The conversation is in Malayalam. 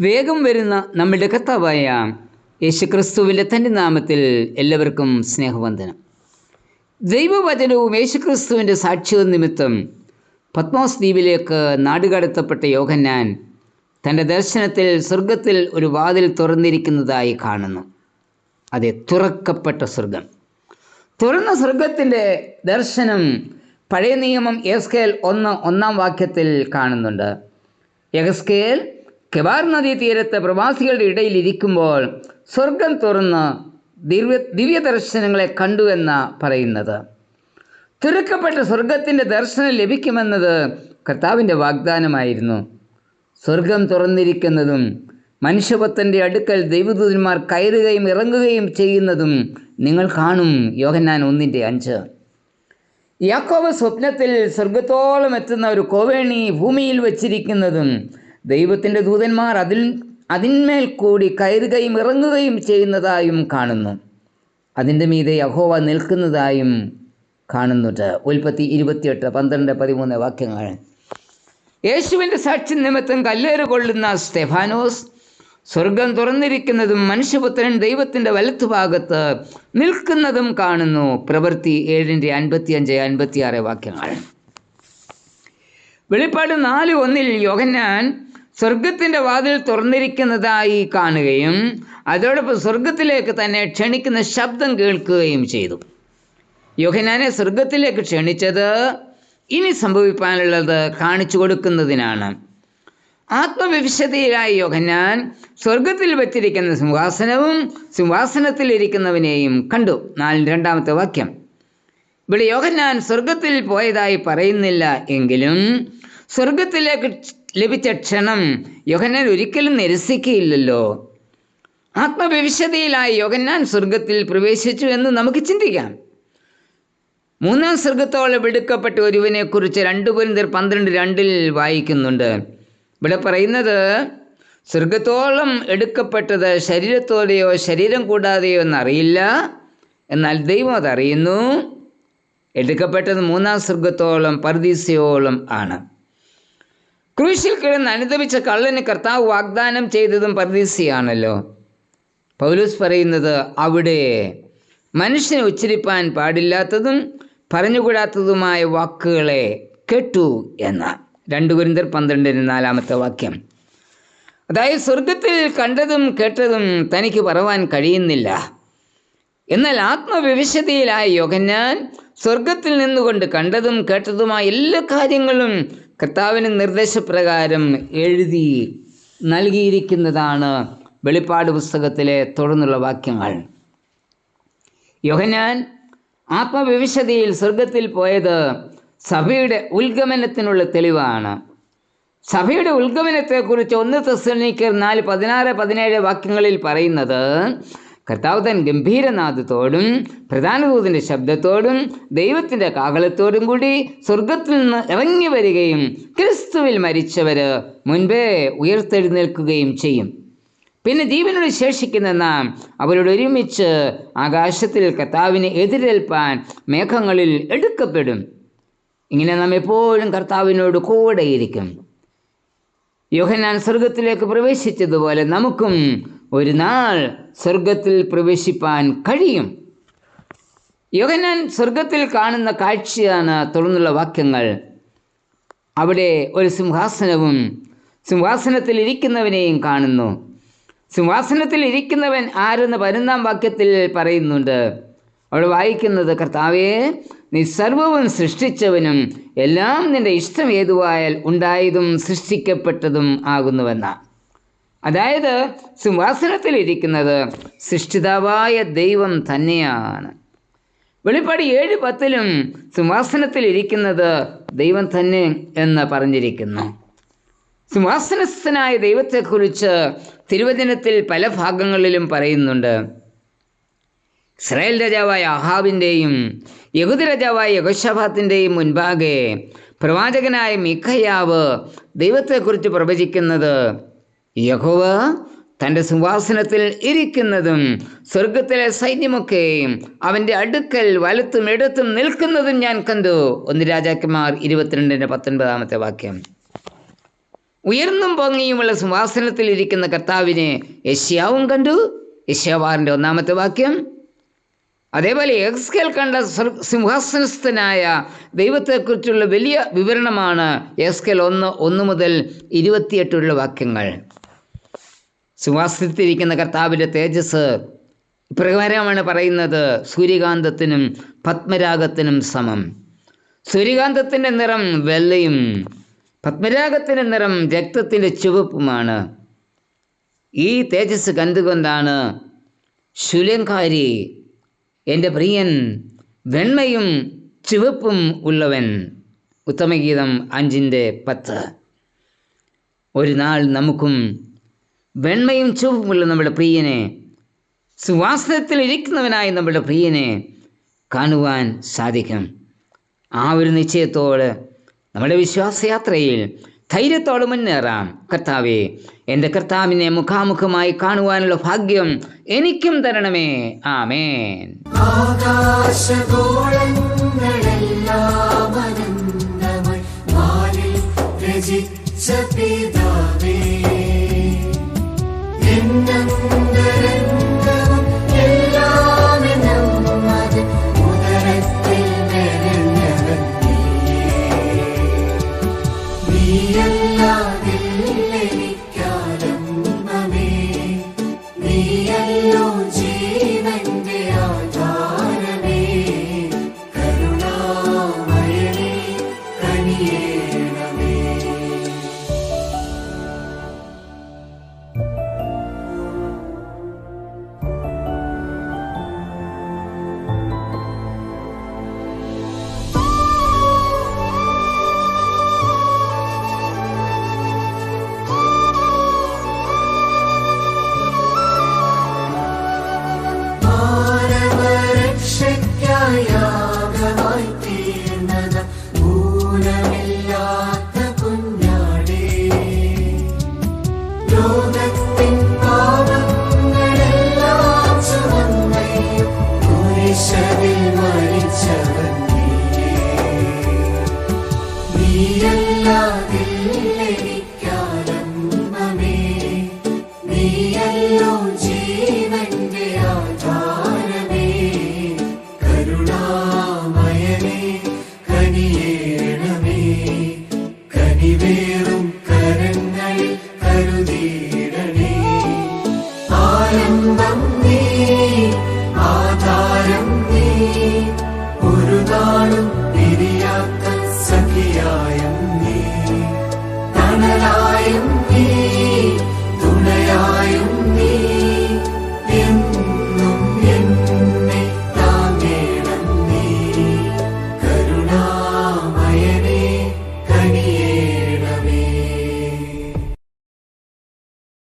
വേഗം വരുന്ന നമ്മളുടെ കർത്താവായ യേശുക്രിസ്തുവിന്റെ തന്റെ നാമത്തിൽ എല്ലാവർക്കും സ്നേഹവന്ദനം. ദൈവവചനവും യേശുക്രിസ്തുവിന്റെ സാക്ഷ്യവും നിമിത്തം പത്മോസ് ദ്വീപിലേക്ക് നാടുകടത്തപ്പെട്ട യോഗന്നാൻ തന്റെ ദർശനത്തിൽ സ്വർഗത്തിൽ ഒരു വാതിൽ തുറന്നിരിക്കുന്നതായി കാണുന്നു. അതെ തുറക്കപ്പെട്ട സ്വർഗം. തുറന്ന സ്വർഗത്തിന്റെ ദർശനം പഴയ നിയമം എസ്കേൽ ഒന്ന് ഒന്നാം വാക്യത്തിൽ കാണുന്നുണ്ട്. യഹസ്കേൽ കെബാർ നദീ തീരത്ത് പ്രവാസികളുടെ ഇടയിൽ ഇരിക്കുമ്പോൾ സ്വർഗം തുറന്ന് ദിവ്യ ദർശനങ്ങളെ കണ്ടു എന്ന പറയുന്നത്. തുറക്കപ്പെട്ട സ്വർഗത്തിന്റെ ദർശനം ലഭിക്കുമെന്നത് കർത്താവിന്റെ വാഗ്ദാനമായിരുന്നു. സ്വർഗം തുറന്നിരിക്കുന്നതും മനുഷ്യപത്തന്റെ അടുക്കൽ ദൈവദൂതന്മാർ കയറുകയും ഇറങ്ങുകയും ചെയ്യുന്നതും നിങ്ങൾ കാണും. യോഹന്നാൻ ഒന്നിന്റെ അഞ്ച്. യാക്കോവ സ്വപ്നത്തിൽ സ്വർഗത്തോളം എത്തുന്ന ഒരു കോവേണി ഭൂമിയിൽ വച്ചിരിക്കുന്നതും ദൈവത്തിന്റെ ദൂതന്മാർ അതിൽ അതിന്മേൽ കൂടി കയറുകയും ഇറങ്ങുകയും ചെയ്യുന്നതായും കാണുന്നു. അതിന്റെ മീതെ യഹോവ നിൽക്കുന്നതായും കാണുന്നുണ്ട്. ഉൽപ്പത്തി ഇരുപത്തിയെട്ട് പന്ത്രണ്ട് പതിമൂന്ന് വാക്യങ്ങൾ. യേശുവിന്റെ സാക്ഷി നിമിത്തം കല്ലേറ് കൊള്ളുന്ന സ്തെഫാനോസ് സ്വർഗം തുറന്നിരിക്കുന്നതും മനുഷ്യപുത്രൻ ദൈവത്തിന്റെ വലത്തുഭാഗത്ത് നിൽക്കുന്നതും കാണുന്നു. പ്രവൃത്തി ഏഴിന്റെ അൻപത്തിയഞ്ച് അൻപത്തിയാറ് വാക്യങ്ങൾ. വെളിപ്പാട് നാല് ഒന്നിൽ യോഹന്നാൻ സ്വർഗത്തിന്റെ വാതിൽ തുറന്നിരിക്കുന്നതായി കാണുകയും അതോടൊപ്പം സ്വർഗത്തിലേക്ക് തന്നെ ക്ഷണിക്കുന്ന ശബ്ദം കേൾക്കുകയും ചെയ്തു. യോഹനാനെ സ്വർഗത്തിലേക്ക് ക്ഷണിച്ചത് ഇനി സംഭവിക്കാനുള്ളത് കാണിച്ചു കൊടുക്കുന്നതിനാണ്. ആത്മവിശുദ്ധിയിലായ യോഹന്നാൻ സ്വർഗത്തിൽ വച്ചിരിക്കുന്ന സിംഹാസനവും സിംഹാസനത്തിലിരിക്കുന്നവനെയും കണ്ടു. നാലിൽ രണ്ടാമത്തെ വാക്യം. ഇവിടെ യോഹന്നാൻ സ്വർഗത്തിൽ പോയതായി പറയുന്നില്ല എങ്കിലും സ്വർഗത്തിലേക്ക് ലഭിച്ച ക്ഷണം യോഹന്നാൻ ഒരിക്കലും നിരസിക്കുകയില്ലല്ലോ. ആത്മവിവിശതയിലായി യോഹന്നാൻ സ്വർഗത്തിൽ പ്രവേശിച്ചു എന്ന് നമുക്ക് ചിന്തിക്കാം. മൂന്നാം സ്വർഗത്തോളം എടുക്കപ്പെട്ട ഒരുവിനെ കുറിച്ച് രണ്ട് പൊരിന്തർ പന്ത്രണ്ട് രണ്ടിൽ വായിക്കുന്നുണ്ട്. ഇവിടെ പറയുന്നത് സ്വർഗത്തോളം എടുക്കപ്പെട്ടത് ശരീരത്തോടെയോ ശരീരം കൂടാതെയോ എന്നറിയില്ല. എന്നാൽ ദൈവം അതറിയുന്നു. എടുക്കപ്പെട്ടത് മൂന്നാം സ്വർഗത്തോളം പർദീസയോളം ആണ്. ക്രൂശിൽ കിടന്ന് അനുദപിച്ച കള്ളന് കർത്താവ് വാഗ്ദാനം ചെയ്തതും പരദീസിയാണല്ലോ. പൗലൂസ് പറയുന്നത് അവിടെ മനുഷ്യനെ ഉച്ചരിപ്പാൻ പാടില്ലാത്തതും പറഞ്ഞുകൂടാത്തതുമായ വാക്കുകളെ കേട്ടു എന്ന. രണ്ട് ഗുരുന്തർ പന്ത്രണ്ടിന് നാലാമത്തെ വാക്യം. അതായത് സ്വർഗത്തിൽ കണ്ടതും കേട്ടതും തനിക്ക് പറവാൻ കഴിയുന്നില്ല. എന്നാൽ ആത്മവിവിശതയിലായ യോഹന്നാൻ സ്വർഗത്തിൽ നിന്നുകൊണ്ട് കണ്ടതും കേട്ടതുമായ എല്ലാ കാര്യങ്ങളും കർത്താവിന് നിർദ്ദേശപ്രകാരം എഴുതി നൽകിയിരിക്കുന്നതാണ് വെളിപ്പാട് പുസ്തകത്തിലെ തുടർന്നുള്ള വാക്യങ്ങൾ. യോഹന്നാൻ ആത്മവിവിശതയിൽ സ്വർഗത്തിൽ പോയത് സഭയുടെ ഉത്ഗമനത്തിനുള്ള തെളിവാണ്. സഭയുടെ ഉത്ഗമനത്തെക്കുറിച്ച് ഒന്ന് തസ്സനിക്കർ നാല് പതിനാറ് പതിനേഴ് വാക്യങ്ങളിൽ പറയുന്നത് കർത്താവ് തൻ ഗംഭീരനാഥത്തോടും പ്രധാനദൂതന്റെ ശബ്ദത്തോടും ദൈവത്തിന്റെ കാഹളത്തോടും കൂടി സ്വർഗത്തിൽ നിന്ന് ഇറങ്ങി വരികയും ക്രിസ്തുവിൽ മരിച്ചവർ മുൻപേ ഉയർത്തെഴുന്നേൽക്കുകയും ചെയ്യും. പിന്നെ ജീവനോട് ശേഷിക്കുന്ന നാം അവരോട് ഒരുമിച്ച് ആകാശത്തിൽ കർത്താവിനെ എതിരേൽപ്പാൻ മേഘങ്ങളിൽ എടുക്കപ്പെടും. ഇങ്ങനെ നാം എപ്പോഴും കർത്താവിനോട് കൂടെയിരിക്കും. യോഹനാൻ സ്വർഗത്തിലേക്ക് പ്രവേശിച്ചതുപോലെ നമുക്കും ഒരു നാൾ സ്വർഗത്തിൽ പ്രവേശിപ്പാൻ കഴിയും. യോഗനാൻ സ്വർഗത്തിൽ കാണുന്ന കാഴ്ചയാണ് തുടർന്നുള്ള വാക്യങ്ങൾ. അവിടെ ഒരു സിംഹാസനവും സിംഹാസനത്തിൽ ഇരിക്കുന്നവനെയും കാണുന്നു. സിംഹാസനത്തിൽ ഇരിക്കുന്നവൻ ആരെന്ന് പതിനൊന്നാം വാക്യത്തിൽ പറയുന്നുണ്ട്. അവിടെ വായിക്കുന്നത് കർത്താവേ നീ സർവവും സൃഷ്ടിച്ചവനും എല്ലാം നിന്റെ ഇഷ്ടം ഏതുവായാൽ ഉണ്ടായതും സൃഷ്ടിക്കപ്പെട്ടതും ആകുന്നുവെന്ന അതായത് സിംഹാസനത്തിൽ ഇരിക്കുന്നത് സൃഷ്ടിതാവായ ദൈവം തന്നെയാണ്. വെളിപ്പാട് ഏഴ് പത്തിലും സിംഹാസനത്തിൽ ഇരിക്കുന്നത് ദൈവം തന്നെ എന്ന് പറഞ്ഞിരിക്കുന്നു. സിംഹാസനസ്ഥനായ ദൈവത്തെക്കുറിച്ച് തിരുവചനത്തിൽ പല ഭാഗങ്ങളിലും പറയുന്നുണ്ട്. ഇസ്രായേൽ രാജാവായ അഹാബിന്റെയും യഹുദ രാജാവായ യഹോഷഭാത്തിന്റെയും മുൻപാകെ പ്രവാചകനായ മിഖയാവ് ദൈവത്തെക്കുറിച്ച് പ്രവചിക്കുന്നത് യഹോവ തന്റെ സിംഹാസനത്തിൽ ഇരിക്കുന്നതും സ്വർഗത്തിലെ സൈന്യമൊക്കെയും അവന്റെ അടുക്കൽ വലത്തും ഇടത്തും നിൽക്കുന്നതും ഞാൻ കണ്ടു. ഒന്ന് രാജാക്കന്മാർ ഇരുപത്തിരണ്ടിന്റെ പത്തൊൻപതാമത്തെ വാക്യം. ഉയർന്നും പൊങ്ങിയുമുള്ള സിംഹാസനത്തിൽ ഇരിക്കുന്ന കർത്താവിനെ യശ്യാവും കണ്ടു. യശ്യാവാറിന്റെ ഒന്നാമത്തെ വാക്യം. അതേപോലെ എക്സ്കേൽ കണ്ട സിംഹാസനസ്ഥനായ ദൈവത്തെക്കുറിച്ചുള്ള വലിയ വിവരണമാണ് എസ്കേൽ ഒന്ന് ഒന്ന് മുതൽ ഇരുപത്തിയെട്ടുള്ള വാക്യങ്ങൾ. സിംഹാസനത്തിരിക്കുന്ന കർത്താവിന്റെ തേജസ് ഇപ്രകാരമാണ് പറയുന്നത് സൂര്യകാന്തത്തിനും പത്മരാഗത്തിനും സമം. സൂര്യകാന്തത്തിന്റെ നിറം വെള്ളയും പത്മരാഗത്തിന്റെ നിറം രക്തത്തിന്റെ ചുവപ്പുമാണ്. ഈ തേജസ് കണ്ടുകൊണ്ടാണ് ശുലങ്കാരി എന്റെ പ്രിയൻ വെണ്മയും ചുവപ്പും ഉള്ളവൻ. ഉത്തമഗീതം അഞ്ചിന്റെ പത്ത്. ഒരു നാൾ നമുക്കും വെണ്മയും ചുവപ്പുമുള്ള നമ്മുടെ പ്രിയനെ. സുവാസനത്തിൽ ഇരിക്കുന്നവനായി നമ്മുടെ പ്രിയനെ കാണുവാൻ സാധിക്കും. ആ ഒരു നിശ്ചയത്തോട് നമ്മുടെ വിശ്വാസയാത്രയിൽ ധൈര്യത്തോടെ മുന്നേറാം. കർത്താവേ എന്റെ കർത്താവിനെ മുഖാമുഖമായി കാണുവാനുള്ള ഭാഗ്യം എനിക്കും തരണമേ. ആമേൻ. ആകാശഗോളങ്ങളെല്ലാം നീയേ പൂർണനായും